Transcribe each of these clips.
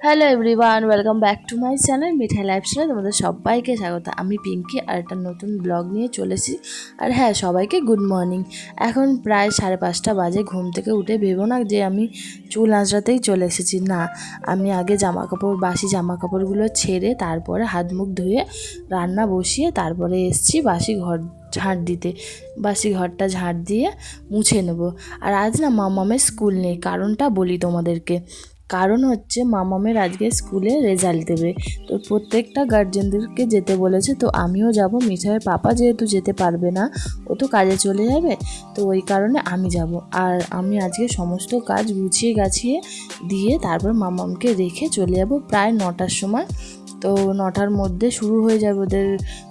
Hello everyone welcome back to my channel Mithai লাইফস্টাইলে তোমাদের সবাইকে স্বাগত। আমি পিঙ্কি আর একটা নতুন ব্লগ নিয়ে চলেছি আর হ্যাঁ সবাইকে গুড মর্নিং এখন প্রায় সাড়ে পাঁচটা বাজে, ঘুম থেকে উঠে ভেবো না যে আমি চুল আঁচড়াতেই চলে এসেছি। না, আমি আগে জামা কাপড় বাসি জামা কাপড়গুলো ছেড়ে তারপরে হাত মুখ ধুয়ে রান্না বসিয়ে তারপরে এসছি বাসি ঘর ঝাঁট দিতে। বাসি ঘরটা ঝাঁট দিয়ে মুছে নেব। আর আজ না মামামের স্কুল নেই, কারণটা বলি তোমাদেরকে। কারণ হচ্ছে মামামের আজকে স্কুলে রেজাল্ট দেবে। তো প্রত্যেকটা গার্জেনদেরকে যেতে বলেছে, তো আমিও যাব। মিঠাইয়ের পাপা যেহেতু যেতে পারবে না, ও তো কাজে চলে যাবে, তো ওই কারণে আমি যাব। আর আমি আজকে সমস্ত কাজ গুছিয়ে গাছিয়ে দিয়ে তারপর মামামকে রেখে চলে যাব প্রায় নটার সময়। তো নটার মধ্যে শুরু হয়ে যাবে ওদের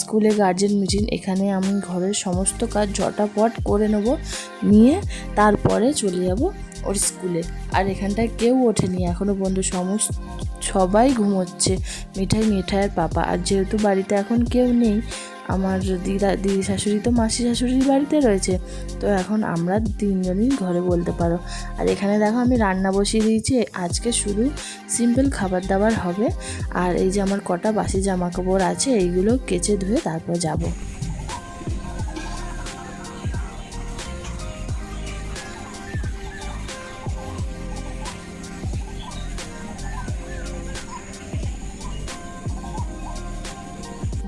স্কুলে গার্জেন মিটিং এখানে আমি ঘরের সমস্ত কাজ ঝটাপট করে নেব, নিয়ে তারপরে চলে যাব ওর স্কুলে। আর এখানটায় কেউ ওঠেনি এখনও পর্যন্ত সমস্ত, সবাই ঘুমোচ্ছে, মিঠাই, মিঠাইয়ের পাপা। আর যেহেতু বাড়িতে এখন কেউ নেই আমার দিদা দিদি শাশুড়ি তো মাসি শাশুড়ির বাড়িতে রয়েছে, তো এখন আমরা তিনজনই ঘরে বলতে পারো। আর এখানে দেখো আমি রান্না বসিয়ে দিয়েছি, আজকে শুধু সিম্পল খাবার দাবার হবে। আর এই যে আমার কটা বাসি জামা কাপড় আছে, এইগুলো কেচে ধুয়ে তারপর যাব।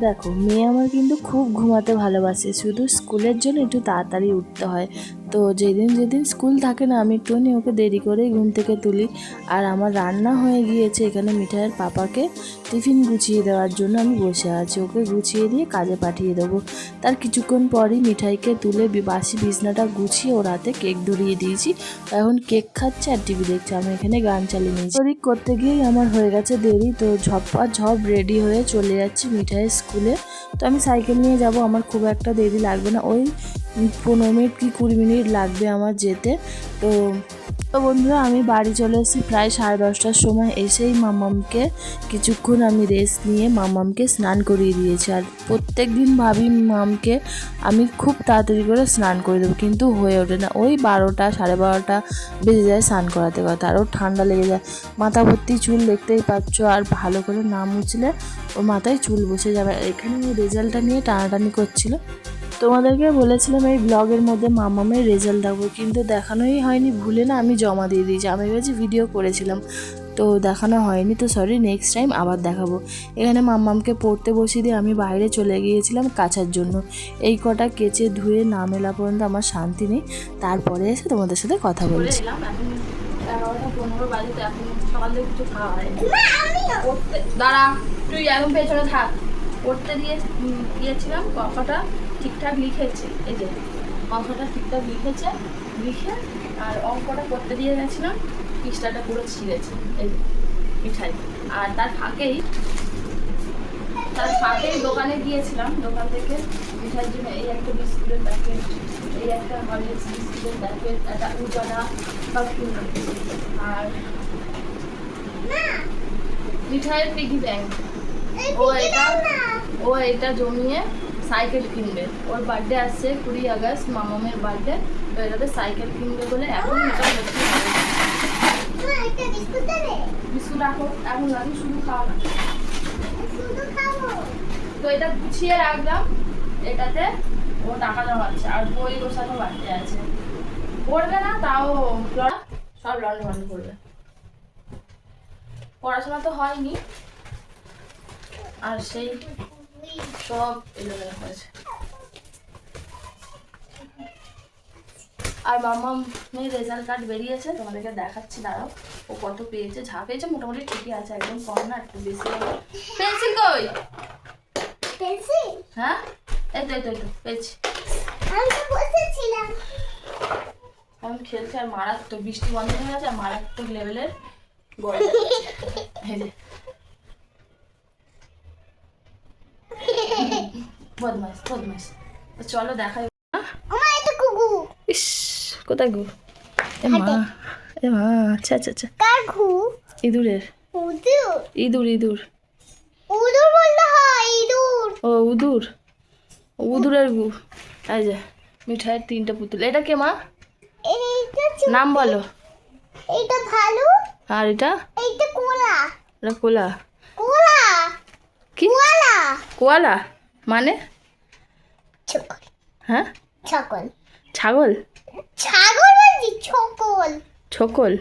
দেখো মেয়ে আমার কিন্তু খুব ঘুমাতে ভালোবাসে। শুধু স্কুলের জন্য একটু তাড়াতাড়ি উঠতে হয়। তো যেদিন যেদিন স্কুল থাকে না, আমি একটুখানি ওকে দেরি করেই ঘুম থেকে তুলি। আর আমার রান্না হয়ে গিয়েছে এখানে মিঠাইয়ের পাপাকে টিফিন গুছিয়ে দেওয়ার জন্য আমি বসে আছি। ওকে গুছিয়ে দিয়ে কাজে পাঠিয়ে দেবো। তার কিছুক্ষণ পরই মিঠাইকে তুলে বাসি বিছনাটা গুছিয়ে ওর হাতে কেক ধরিয়ে দিয়েছি। এখন কেক খাচ্ছে আর টিভি দেখছে। আমি এখানে গান চালিয়ে নিয়েছি। ওদিক করতে গিয়েই আমার হয়ে গেছে দেরি। তো ঝপ্পা ঝপ রেডি হয়ে চলে যাচ্ছি মিঠাইয়ের স্কুলে। তো আমি সাইকেল নিয়ে যাব। আমার খুব একটা দেরি লাগবে না। ওই পনেরো মিনিট কি কুড়ি মিনিট লাগবে আমার যেতে। তো তো বন্ধুরা, আমি বাড়ি চলে এসেছি প্রায় সাড়ে দশটার সময়। এসেই মামামকে কিছুক্ষণ আমি রেস্ট নিয়ে মামামকে স্নান করিয়ে দিয়েছি। আর প্রত্যেক দিন ভাবি মামকে আমি খুব তাড়াতাড়ি করে স্নান করে দেবো, কিন্তু হয়ে ওঠে না। ওই বারোটা, সাড়ে বারোটা বেজে যায় স্নান করাতে করাতে। আরও ঠান্ডা লেগে যায়। মাথা ভর্তি চুল দেখতেই পাচ্ছ, আর ভালো করে না মুছলে ওর মাথায় চুল বসে যাবে। এখানে রেজাল্টটা নিয়ে টানাটানি করছিল। তোমাদেরকে বলেছিলাম এই ব্লগের মধ্যে মামামের রেজাল্ট দেখাবো কিন্তু দেখানোই হয়নি। ভুলে না আমি জমা দিয়ে দিয়েছি। আমি ভেবেছি ভিডিও করেছিলাম তো দেখানো হয়নি। তো সরি নেক্সট টাইম আবার দেখাবো। এখানে মাম্মামকে পড়তে বসিয়ে দিয়ে আমি বাইরে চলে গিয়েছিলাম কাচার জন্য। এই কটা কেচে ধুয়ে না মেলা পর্যন্ত আমার শান্তি নেই। তারপরে এসে তোমাদের সাথে কথা বলছি। এগারোটা পনেরো বাজে তো এখন সকাল থেকে কিছু খাওয়া হয়নি। পড়তে দাঁড়া তুই এখন পেছনে থাক। পড়তে দিয়ে উম, গিয়েছিলাম কথাটা ঠিকঠাক লিখেছে, এই যে কথাটা ঠিকঠাক লিখেছে, লিখে আর অঙ্কটা করতে দিয়ে গেছিলাম, পৃষ্ঠাটা পুরো ছিঁড়েছে, এই মিঠাই। আর তার ফাঁকেই তার ফাঁকেই দোকানে গিয়েছিলাম, দোকান থেকে মিঠাইয়ের জন্য এই একটা বিস্কুটের প্যাকেট, এই একটা হরলিক্স বিস্কুটের প্যাকেট, একটা সব কিনে আর মিঠাইয়ের পিগি ব্যাংক ও এটা ও এটা জমিয়ে সাইকেল কিনবে। ওর বার্থডে আসছে কুড়ি আগস্ট মামামের বার্থডে তো এটাতে সাইকেল কিনবে বলে এখন এটা হবে। বিস্কুট রাখো এখন লাগে শুধু খাওয়া না তো এটা গুছিয়ে রাখলাম। এটাতে ও টাকা জমাচ্ছে আর বই গোছানো বাড়তে আছে। পড়বে না তাও লড়া সব লন্ডে বন্ধ করবে। পড়াশোনা তো হয়নি। আর সেই সব এলোমেলো হয়েছে আর মামামের রেজাল্ট কার্ড বেরিয়েছে তোমাদেরকে দেখাচ্ছি দাঁড়াও। ও কত পেয়েছে? যা পেয়েছে মোটামুটি ঠিকই আছে একদম কম না একটু বেশি পেন্সিল কই? হ্যাঁ? এই তো এই তো এই তো পেয়েছি। এখন খেলছে আর মারাত্মক বৃষ্টি বন্ধ হয়ে গেছে আর মারাত্মক লেভেলের গরম লাগছে। এই যে বদমাস বদমাস তো চলো দেখাই। ইস কোথায় গো? এ মা এ মা আচ্ছা আচ্ছা আচ্ছা। ইঁদুরের। ইঁদুর ইঁদুর। ও উদুর। উদুরের গু এই যে মিঠাইয়ের তিনটে পুতুল। এটা কে মা? এইটা নাম বলো। এইটা ভালো। আর এটা? এইটা কোলা। এটা কোলা। কোলা কি? কোলা কোয়ালা? মানে? হ্যাঁ? ছকল ছাগল? ছাগল বলছি ছকল ছকল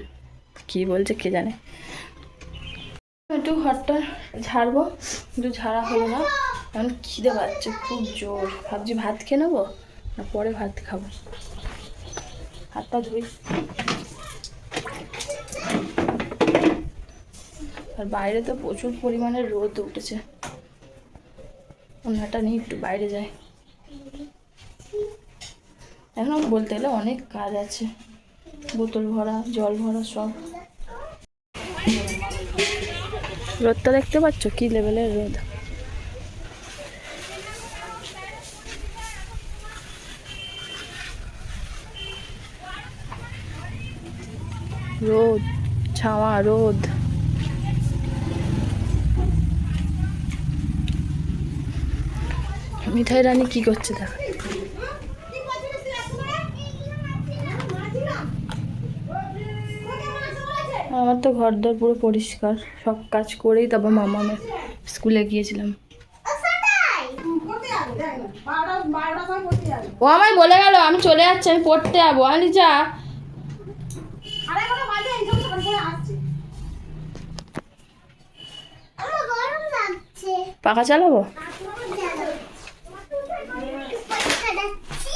কি বলছে কে জানে? একটু ঘরটা ঝাড়বো একটু ঝাড়া হলো না। এখন খিদে পাচ্ছে খুব জোর। ভাবছি ভাত খেয়ে নেব না পরে ভাত খাব। হাতটা ধুই। আর বাইরে তো প্রচুর পরিমাণে রোদ উঠেছে। অন্যটা নিয়ে একটু বাইরে যাই। এখন বলতে গেলে অনেক কাজ আছে। বোতল ভরা, জল ভরা সব। রোদটা দেখতে পাচ্ছ? কি লেভেলের রোদ? রোদ, ছাওয়া রোদ। মিঠাই রানী কি করছে দেখ। আমার তো ঘর দর পুরো পরিষ্কার, সব কাজ করেই তারপর মামামে স্কুলে গিয়েছিলাম। ও আমায় বলে গেল, আমি চলে যাচ্ছি, আমি পড়তে যাব আনি যা। পাখা চালাবো পরীক্ষা যাচ্ছি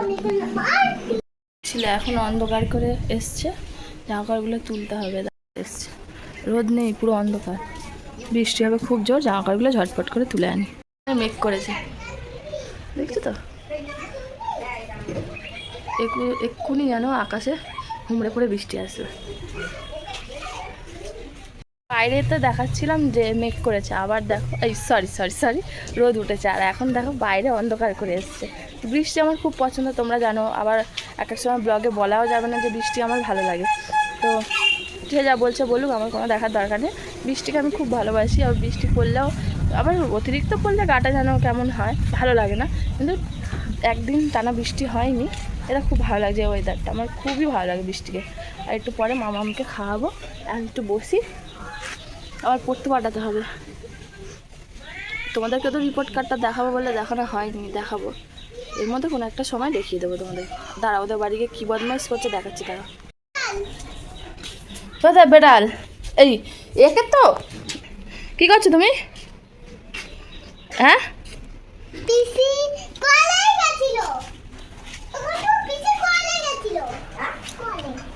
আমি কোনো মার ছিল এখন অন্ধকার করে এসছে। জামাকাপড়গুলো তুলতে হবে এসছে। রোদ নেই, পুরো অন্ধকার। বৃষ্টি হবে, খুব জোর, জামাকাপড়গুলো ঝটপট করে তুলে আনি। মেঘ করেছে। দেখছ তো? একু, এক্ষুনি যেন আকাশে হুমড়ে পড়ে বৃষ্টি আসবে বাইরে তো দেখাচ্ছিলাম যে মেঘ করেছে, আবার দেখো, এই সরি সরি সরি রোদ উঠেছে। আর এখন দেখো বাইরে অন্ধকার করে এসছে। বৃষ্টি আমার খুব পছন্দ, তোমরা জানো। আবার এক এক সময় ব্লগে বলাও যাবে না যে বৃষ্টি আমার ভালো লাগে। তো যে যা বলছে বলুক, আমার কোনো দেখার দরকার নেই। বৃষ্টিকে আমি খুব ভালোবাসি আর বৃষ্টি পড়লেও, আবার অতিরিক্ত পড়লে গাটা যেন কেমন হয়, ভালো লাগে না। কিন্তু একদিন টানা বৃষ্টি হয়নি, এটা খুব ভালো লাগছে ওয়েদারটা আমার খুবই ভালো লাগে বৃষ্টিকে। আর একটু পরে মামা আমাকে খাওয়াবো, আর একটু বসি, আবার পড়তে পাঠাতে হবে। তোমাদেরকে তো রিপোর্ট কার্ডটা দেখাবো বলে দেখানো হয়নি, দেখাবো। এর মধ্যে কোনো একটা সময় দেখিয়ে দেবো তোমাদের। দাঁড়া ওদের বাড়িকে কী বদমাইশ করছে দেখাচ্ছি তারা কোথায় বেড়াল এই একে তো? কি করছ তুমি? হ্যাঁ?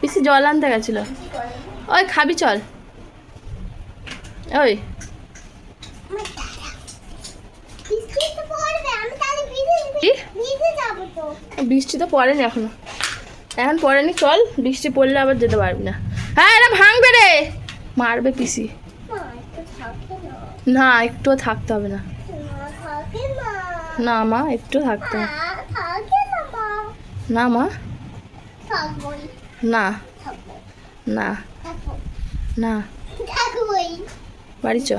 পিসি জল আনতে গেছিল। ওই খাবি চল। ওই পিসি তো পড়বে আমি তাহলে ভিজে কি? ভিজে যাব তো বৃষ্টি তো পড়েনি এখনও। এখন পড়েনি, চল। বৃষ্টি পড়লে আবার যেতে পারবি না। হ্যাঁ এটা ভাঙবে রে। মারবে পিসি। না, একটুও থাকতে হবে না। না মা, একটু থাকতে হবে। না মা। না। না। না। বাড়ি চ।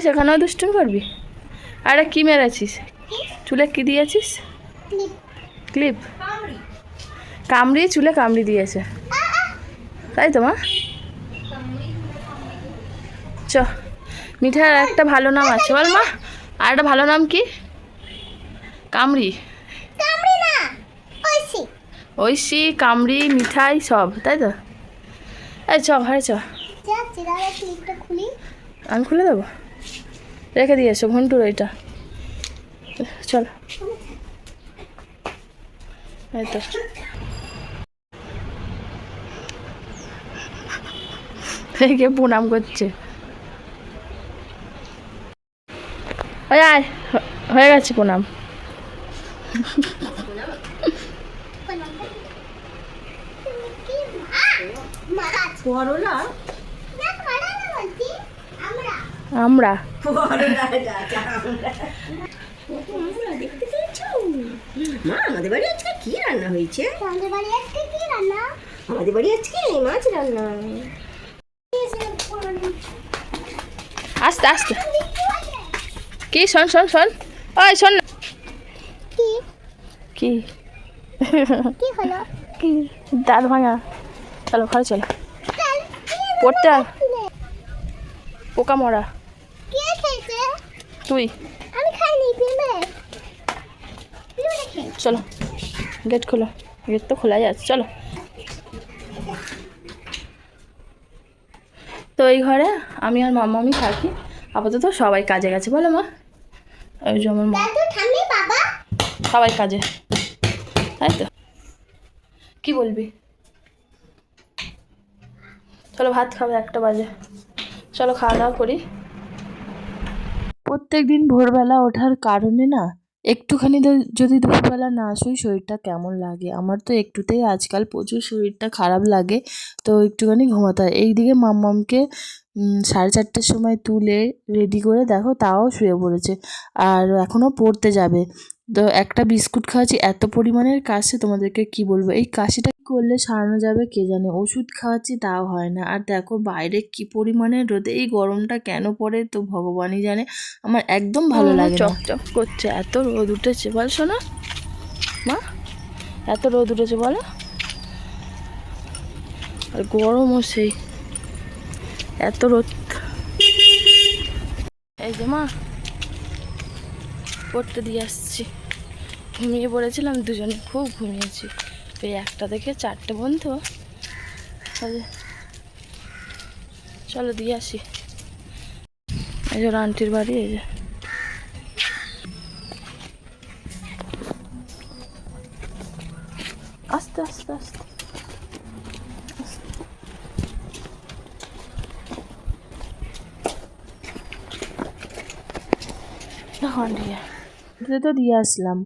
সেখানেও দুষ্টুমি করবি? আরে, কি মেরেছিস? চুলে কি দিয়েছিস? ক্লিপ। কামড়ি। চুলে কামড়ি দিয়েছে। তাই তো মা? চ। মিঠার একটা ভালো নাম আছে। বল মা আর একটা ভালো নাম কি? কামড়ি। ঐশী। কামড়ি মিঠাই সব তাই তো? এই চ ঘরে চ। আমি খুলে দেবো? রেখে দিয়েছ ঘন্টুর ওইটা। চল। এই তো। কে প্রণাম করছে। হয়ে গেছে প্রণাম। আমরা। দেখতে পেয়েছ? মা আমাদের বাড়ি আজকে কি রান্না হয়েছে? তোমাদের বাড়ি আজকে কি রান্না? আমাদের বাড়ি আজকে মাছ রান্না। আস্তে আস্তে। কি শোন শোন শোন। ওই শোন না। কি? কি? হলো? কি? দাঁত ভাঙা। চলো ঘরে চলো। পড়তে পোকা মরা তুই। চলো গেট খোলো গেট তো খোলা যাচ্ছে চলো। তো এই ঘরে আমি আর মামা আমি থাকি আপাতত সবাই কাজে গেছে বলো মা। ওই যে আমার মা। সবাই কাজে। তাই তো? কি বলবি? চলো ভাত খাবে একটা বাজে। চলো খাওয়া দাওয়া করি। প্রত্যেক দিন ভোরবেলা ওঠার কারণে না একটুখানি যদি দুপুরবেলা না শুই, শরীরটা কেমন লাগে? আমার তো একটুতেই আজকাল প্রচুর শরীরটা খারাপ লাগে, তো একটুখানি ঘুমাতে হয়। এইদিকে মাম্মামকে সাড়ে চারটের সময় তুলে রেডি করে দেখো, তাও শুয়ে পড়েছে। আর এখনও পড়তে যাবে। তো একটা বিস্কুট খাওয়াচ্ছি এত পরিমাণের কাশি তোমাদেরকে কি বলব? এই কাশিটা করলে সারানো যাবে কে জানে? ওষুধ খাওয়াচ্ছি তাও হয় না। আর দেখো বাইরে কি পরিমাণে রোদে এই গরমটা কেন পড়ে তো ভগবানই জানে। আমার একদম ভালো লাগে চকচক করছে। এত রোদ উঠেছে বল শোনা। মা এত রোদ উঠেছে বলো। আর গরমও সেই। এত রোদ। এই যে মা পড়তে দিয়ে আসছি। ঘুমিয়ে পড়েছিলাম, দুজনে খুব ঘুমিয়েছি। এই একটা থেকে চারটে বন্ধু চলো। দিয়ে আসি। এই যে আন্টির বাড়ি, এই যে। আস্তে আস্তে আস্তে। দিয়ে এটা তো দিয়ে আসলাম।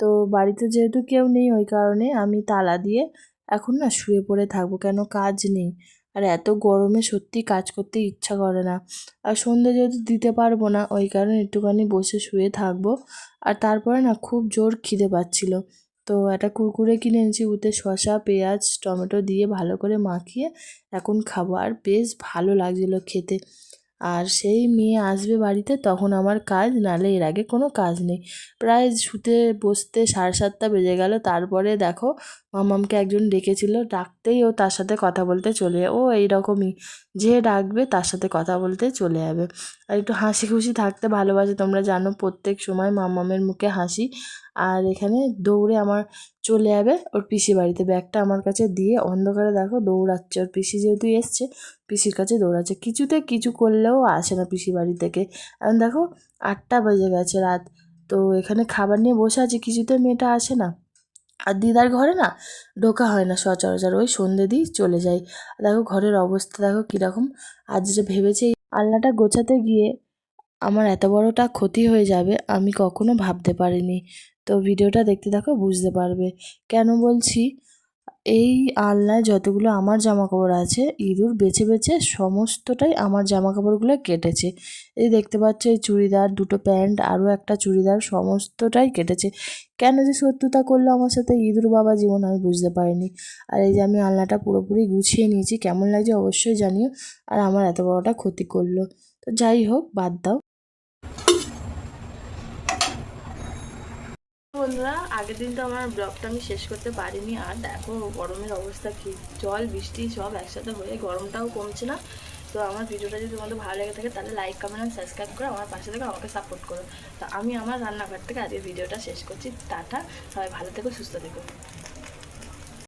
তো বাড়িতে যেহেতু কেউ নেই ওই কারণে আমি তালা দিয়ে এখন না শুয়ে পড়ে থাকব, কেন কাজ নেই। আর এত গরমে সত্যি কাজ করতে ইচ্ছা করে না। আর সন্ধে যেহেতু দিতে পারব না, ওই কারণে একটুখানি বসে শুয়ে থাকব। আর তারপরে না খুব জোর খিদে পাচ্ছিল। তো একটা কুরকুরে কিনে এনেছি উতে শসা, পেঁয়াজ, টমেটো দিয়ে ভালো করে মাখিয়ে এখন খাব। আর বেশ ভালো লাগছিল খেতে। আর সেই মেয়ে আসবে বাড়িতে তখন আমার কাজ নালে এর আগে কোনো কাজ নেই। প্রায় শুতে, বসতে সাড়ে সাতটা বেজে গেল। তারপরে দেখো, মামামকে একজন ডেকেছিল, ডাকতেই ও তার সাথে কথা বলতে চলে। ও এইরকমই। যে ডাকবে তার সাথে কথা বলতে চলে যাবে। আর একটু হাসি খুশি থাকতে ভালোবাসে, তোমরা জানো প্রত্যেক সময় মামামের মুখে হাসি। আর এখানে দৌড়ে আমার চলে যাবে ওর পিসি বাড়িতে। ব্যাগটা আমার কাছে দিয়ে অন্ধকারে দেখো দৌড়াচ্ছে। ওর পিসি যেহেতু এসছে, পিসির কাছে দৌড়াচ্ছে। কিছুতে কিছু করলেও আসে না পিসি বাড়ি থেকে। এখন দেখো আটটা বেজে গেছে রাত। তো এখানে খাবার নিয়ে বসে আছি, কিছুতে মেয়েটা আসে না। আর দিদার ঘরে না ঢোকা হয় না সচরাচর, ওই সন্ধে দিই চলে যাই। দেখো ঘরের অবস্থা দেখো কীরকম। আজ যে ভেবেছি আলনাটা গোছাতে গিয়ে আমার এত বড়টা ক্ষতি হয়ে যাবে, আমি কখনো ভাবতে পারিনি। তো ভিডিওটা দেখতে দেখো, বুঝতে পারবে। কেন বলছি? এই আলনায় যতগুলো আমার জামা কাপড় আছে, ইঁদুর বেছে বেছে সমস্তটাই আমার জামা কাপড়গুলো কেটেছে। এই দেখতে পাচ্ছ, এই চুড়িদার, দুটো প্যান্ট, আরও একটা চুড়িদার, সমস্তটাই কেটেছে। কেন যে শত্রুতা করল আমার সাথে ইঁদুর বাবা জীবন আমি বুঝতে পারিনি। আর এই যে আমি আলনাটা পুরোপুরি গুছিয়ে নিয়েছি, কেমন লাগছে অবশ্যই জানিও। আর আমার এত বড়টা ক্ষতি করল। তো যাই হোক, বাদ দাও। বন্ধুরা, আগের দিন তো আমার ব্লগটা আমি শেষ করতে পারিনি। আর দেখো, গরমের অবস্থা কি, জল, বৃষ্টি সব একসাথে হয়ে গরমটাও কমছে না। তো আমার ভিডিওটা যদি তোমাদের ভালো লেগে থাকে, তাহলে লাইক কমেন্ট সাবস্ক্রাইব করে আমার পাশে থেকে আমাকে সাপোর্ট করো। তো আমি আমার রান্নাঘর থেকে আজকে ভিডিওটা শেষ করছি। টাটা, সবাই ভালো থেকো, সুস্থ থেকো।